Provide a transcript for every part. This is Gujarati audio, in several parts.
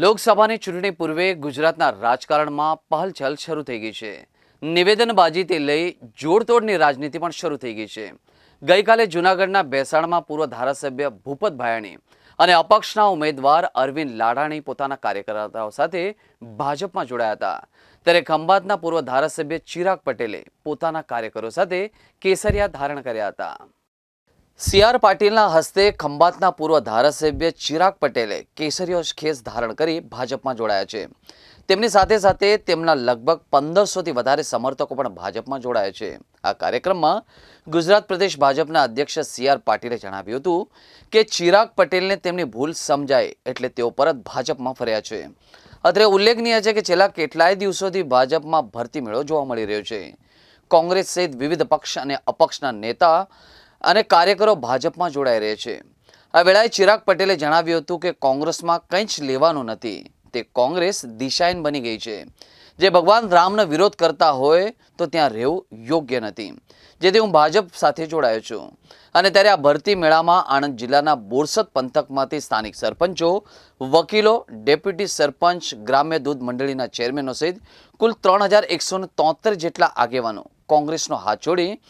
લોકસભાની ચૂંટણી પૂર્વે ગુજરાતના રાજકારણમાં પહલચલ શરૂ થઈ ગઈ છે. નિવેદનબાજીથી લઈ જોડતોડની રાજનીતિ પણ શરૂ થઈ ગઈ છે. ગઈકાલે જૂનાગઢના બેસાણમાં પૂર્વ ધારાસભ્ય ભૂપત ભાયાણી અને અપક્ષના ઉમેદવાર અરવિંદ લાડાણી પોતાના કાર્યકર્તાઓ સાથે ભાજપમાં જોડાયા હતા. ત્યારે ખંભાતના પૂર્વ ધારાસભ્ય ચિરાગ પટેલે પોતાના કાર્યકરો સાથે કેસરિયા ધારણ કર્યા હતા. સી આર પાટીલના હસ્તે ખંભાતના પૂર્વ ધારાસભ્ય ચિરાગ પટેલે કેસરીયો ખેસ ધારણ કરી ભાજપમાં જોડાયા છે. તેમની સાથે સાથે તેમના લગભગ પંદરસોથી વધારે સમર્થકો પણ ભાજપમાં જોડાયા છે. આ કાર્યક્રમમાં ગુજરાત પ્રદેશ ભાજપના અધ્યક્ષ સી આર પાટીલે જણાવ્યું હતું કે ચિરાગ પટેલને તેમની ભૂલ સમજાય એટલે તેઓ પરત ભાજપમાં ફર્યા છે. અત્રે ઉલ્લેખનીય છે કે છેલ્લા કેટલાય દિવસોથી ભાજપમાં ભરતી મેળો જોવા મળી રહ્યો છે. કોંગ્રેસ સહિત વિવિધ પક્ષ અને અપક્ષના નેતા અને કાર્યકરો ભાજપમાં જોડાઈ રહે છે. આ વેળાએ ચિરાગ પટેલે જણાવ્યું હતું કે કોંગ્રેસમાં કંઈ જ લેવાનું નથી. તે કોંગ્રેસ દિશાહીન બની ગઈ છે. જે ભગવાન રામનો વિરોધ કરતા હોય તો ત્યાં રહેવું યોગ્ય નથી. જેથી હું ભાજપ સાથે જોડાયો છું. અને ત્યારે આ ભરતી મેળામાં આણંદ જિલ્લાના બોરસદ પંથકમાંથી સ્થાનિક સરપંચો, વકીલો, ડેપ્યુટી સરપંચ, ગ્રામ્ય દૂધ મંડળીના ચેરમેનો સહિત કુલ ત્રણ જેટલા આગેવાનો કોંગ્રેસનો હાથ જોડી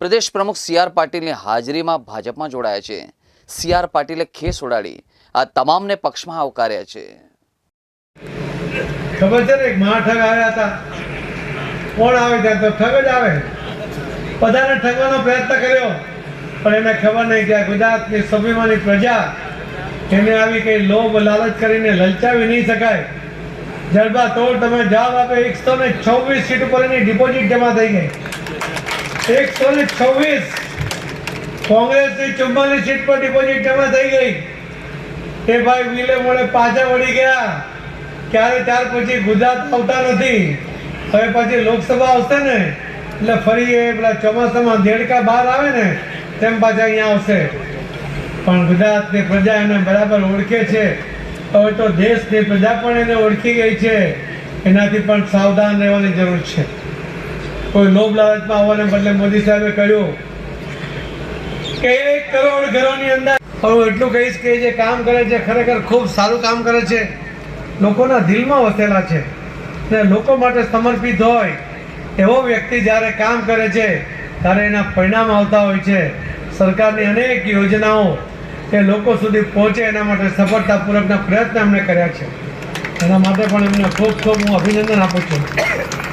પ્રદેશ પ્રમુખ સી આર પાટીલની હાજરીમાં ભાજપમાં જોડાયા છે. સી આર પાટીલે ખેસ ઉડાડી. આ તમામને પક્ષમાં આવકાર્યા છે. ખબર છે ને, એક મહાઠગ આવ્યા હતા. કોણ આવે ત્યાં તો ઠગ જ આવે. બધાને ઠગવાનો પ્રયત્ન કર્યો. પણ એને ખબર નહીં કે ગુજરાતની સ્વાભિમાની પ્રજા, એને આવી કઈ લોભ લાલચ કરીને લલચાવી નહીં શકાય. જડબા તો તમે જવાબ આપે, એકસો ને છવ્વીસ સીટ ઉપર એની ડિપોઝિટ જમા થઈ ગઈ. એકસો ને છવ્વીસ. કોંગ્રેસની ચુમ્માલીસ સીટ પર ડિપોઝિટ જમા થઈ ગઈ. એ ભાઈ વિલે મોડે પાછા વળી ગયા. ક્યારે ત્યાર પછી ગુજરાત આવતા નથી. હવે પછી લોકસભા આવશે ને? એટલે ફરી એ પેલા ચોમાસામાં દેડકા બહાર આવે ને, તેમ પાછા અહીંયા આવશે. પણ ગુજરાતની પ્રજા એને બરાબર ઓળખે છે. હવે તો દેશની પ્રજા પણ એને ઓળખી ગઈ છે. એનાથી પણ સાવધાન રહેવાની જરૂર છે. કોઈ લોભ લાલચમાં આવવાને બદલે મોદી સાહેબે કહ્યું કે એક કરોડ ઘરોની અંદર હું એટલું કહીશ કે જે કામ કરે છે, ખરેખર ખૂબ સારું કામ કરે છે, લોકોના દિલમાં વસેલા છે ને લોકો માટે સમર્પિત હોય એવો વ્યક્તિ જ્યારે કામ કરે છે, ત્યારે એના પરિણામ આવતા હોય છે. સરકારની અનેક યોજનાઓ એ લોકો સુધી પહોંચે એના માટે સફળતાપૂર્વકના પ્રયત્ન એમણે કર્યા છે. એના માટે પણ એમને ખૂબ ખૂબ હું અભિનંદન આપું છું.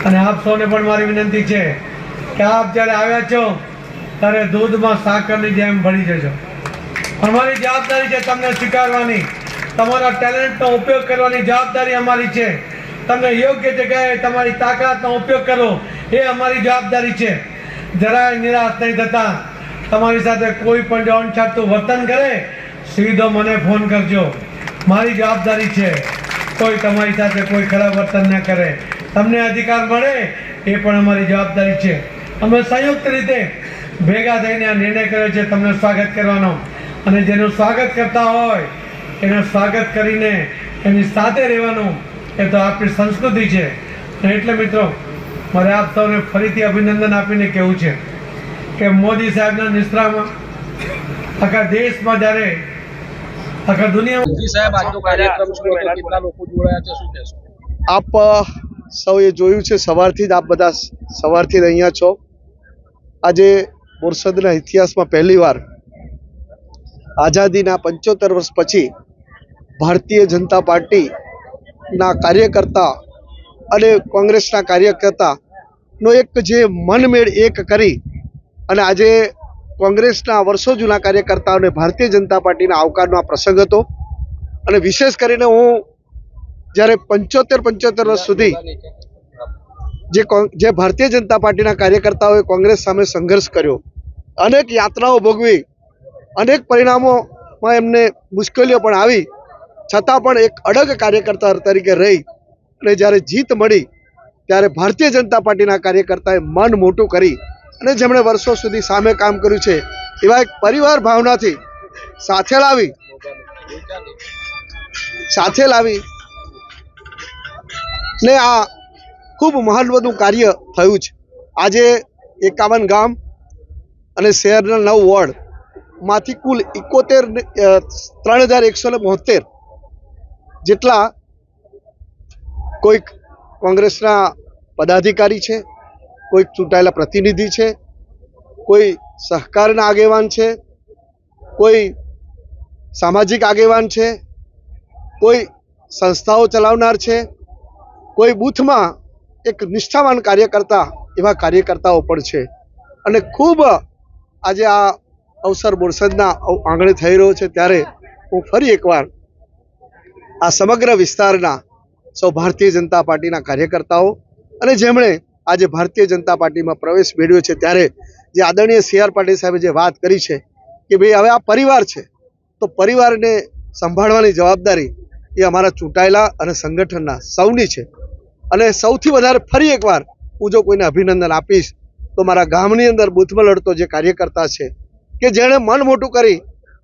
અને આપ સૌને પણ મારી વિનંતી છે કે આપ જ્યારે આવ્યા છો, ત્યારે દૂધમાં સાકરની જેમ ભળી જજો. અમારી જવાબદારી છે તમને સ્વીકારવાની. તમારા ટેલેન્ટનો ઉપયોગ કરવાની જવાબદારી અમારી છે. તમને યોગ્ય જગ્યાએ તમારી તાકાતનો ઉપયોગ કરો એ અમારી જવાબદારી છે. જરાય નિરાશ નહીં થતા. તમારી સાથે કોઈ પણ જો અણછાતું વર્તન કરે, સીધો મને ફોન કરજો. મારી જવાબદારી છે. કોઈ તમારી સાથે કોઈ ખરાબ વર્તન ન કરે. તમને અધિકાર મળે એ પણ અમારી જવાબદારી છે. અમે સંયુક્ત રીતે ભેગા થઈને આ નિર્ણય કર્યો છે તમને સ્વાગત કરવાનો. અને જેનું સ્વાગત કરતા હોય એનું સ્વાગત કરીને એની સાથે રહેવાનું એ તો આપણી સંસ્કૃતિ છે. એટલે મિત્રો મારે આપ સૌને ફરીથી અભિનંદન આપીને કહેવું છે કે મોદી સાહેબના નિશ્રામાં આખા દેશમાં જ્યારે આખા દુનિયામાં મોદી સાહેબ આજનો કાર્યક્રમ કેટલા લોકો જોડાયા છે શું કહેશો? આપ સૌએ જોયું છે. સવારથી જ આપ બધા સવારથી જ અહીંયા છો. આજે બોરસદના ઇતિહાસમાં પહેલીવાર આઝાદીના પંચોતેર વર્ષ પછી ભારતીય જનતા પાર્ટીના કાર્યકર્તા અને કોંગ્રેસના કાર્યકર્તાનો એક જે મનમેળ એક કરી અને આજે કોંગ્રેસના વર્ષો જૂના કાર્યકર્તાઓને ભારતીય જનતા પાર્ટીના આવકારનો આ પ્રસંગ હતો. અને વિશેષ કરીને હું જ્યારે પંચોતેર પંચોતેર વર્ષ સુધી જે જે ભારતીય જનતા પાર્ટીના કાર્યકર્તાઓએ કોંગ્રેસ સામે સંઘર્ષ કર્યો, અનેક યાતનાઓ ભોગવી, અનેક પરિણામોમાં એમને મુશ્કેલીઓ પણ આવી, છતાં પણ એક અડગ કાર્યકર્તા તરીકે રહી અને જ્યારે જીત મળી, ત્યારે ભારતીય જનતા પાર્ટીના કાર્યકર્તાએ મન મોટું કરી અને જેમણે વર્ષો સુધી સામે કામ કર્યું છે, એવા એક પરિવાર ભાવનાથી સાથે લાવી સાથે લાવી ને આ ખૂબ મહત્વનું કાર્ય થયું છે. આજે એકાવન ગામ અને શહેરના નવ વોર્ડમાંથી કુલ એકોતેર ત્રણ હજાર એકસો ને બોતેર જેટલા કોઈક કોંગ્રેસના પદાધિકારી છે, કોઈક ચૂંટાયેલા પ્રતિનિધિ છે, કોઈ સહકારના આગેવાન છે, કોઈ સામાજિક આગેવાન છે, કોઈ સંસ્થાઓ ચલાવનાર છે કોઈ બૂથમાં એક નિષ્ઠાવાન કાર્યકર્તા એવા કાર્યકર્તાઓ પણ છે. અને ખૂબ આજે આ અવસર બોરસદના આંગણે થઈ રહ્યો છે ત્યારે હું ફરી એકવાર આ સમગ્ર વિસ્તારના સૌ ભારતીય જનતા પાર્ટીના કાર્યકર્તાઓ અને જેમણે આજે ભારતીય જનતા પાર્ટીમાં પ્રવેશ મેળવ્યો છે ત્યારે જે આદરણીય સી આર પાટીલ સાહેબે જે વાત કરી છે કે ભાઈ હવે આ પરિવાર છે, તો પરિવારને સંભાળવાની જવાબદારી એ અમારા ચૂંટાયેલા અને સંગઠનના સૌની છે. અને સૌથી વધારે ફરી એકવાર હું જો કોઈને અભિનંદન આપીશ, તો મારા ગામની અંદર બૂથમાં લડતો જે કાર્યકર્તા છે, કે જેણે મન મોટું કરી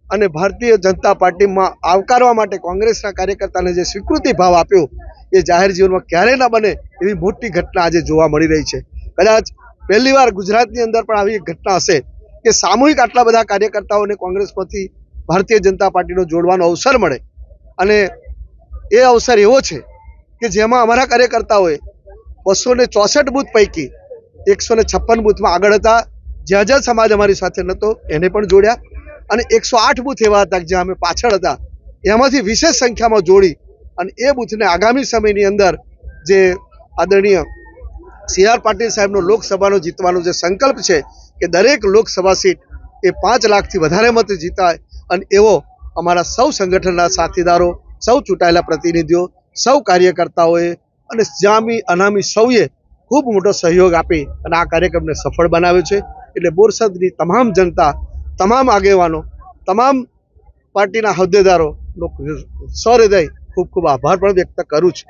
અને ભારતીય જનતા પાર્ટીમાં આવકારવા માટે કોંગ્રેસના કાર્યકર્તાને જે સ્વીકૃતિ ભાવ આપ્યો, એ જાહેર જીવનમાં ક્યારેય ના બને એવી મોટી ઘટના આજે જોવા મળી રહી છે. કદાચ પહેલીવાર ગુજરાતની અંદર પણ આવી ઘટના હશે, કે સામૂહિક આટલા બધા કાર્યકર્તાઓને કોંગ્રેસમાંથી ભારતીય જનતા પાર્ટીનો જોડવાનો અવસર મળે. અને એ અવસર એવો છે કે જેમાં અમારા કાર્યકર્તાઓએ બસો ને ચોસઠ બૂથ પૈકી એકસો ને છપ્પન બૂથમાં આગળ હતા. જ્યાં જ્યાં સમાજ અમારી સાથે નહોતો એને પણ જોડ્યા. અને એકસો આઠ બૂથ એવા હતા જ્યાં અમે પાછળ હતા. એમાંથી વિશેષ સંખ્યામાં જોડી અને એ બૂથને આગામી સમયની અંદર જે આદરણીય સી આર પાટીલ સાહેબનો લોકસભાનો જીતવાનો જે સંકલ્પ છે કે દરેક લોકસભા સીટ એ પાંચ લાખથી વધારે મત જીતાય અને એવો અમારા સૌ સંગઠનના સાથીદારો, સૌ ચૂંટાયેલા પ્રતિનિધિઓ સૌ કાર્યકર્તાઓએ અને જામી અનામી સૌએ ખૂબ મોટો સહયોગ આપી અને આ કાર્યક્રમને સફળ બનાવ્યો છે. એટલે બોરસદની તમામ જનતા, તમામ આગેવાનો, તમામ પાર્ટીના હોદ્દેદારોનો સહૃદય ખૂબ ખૂબ આભાર પણ વ્યક્ત કરું છું.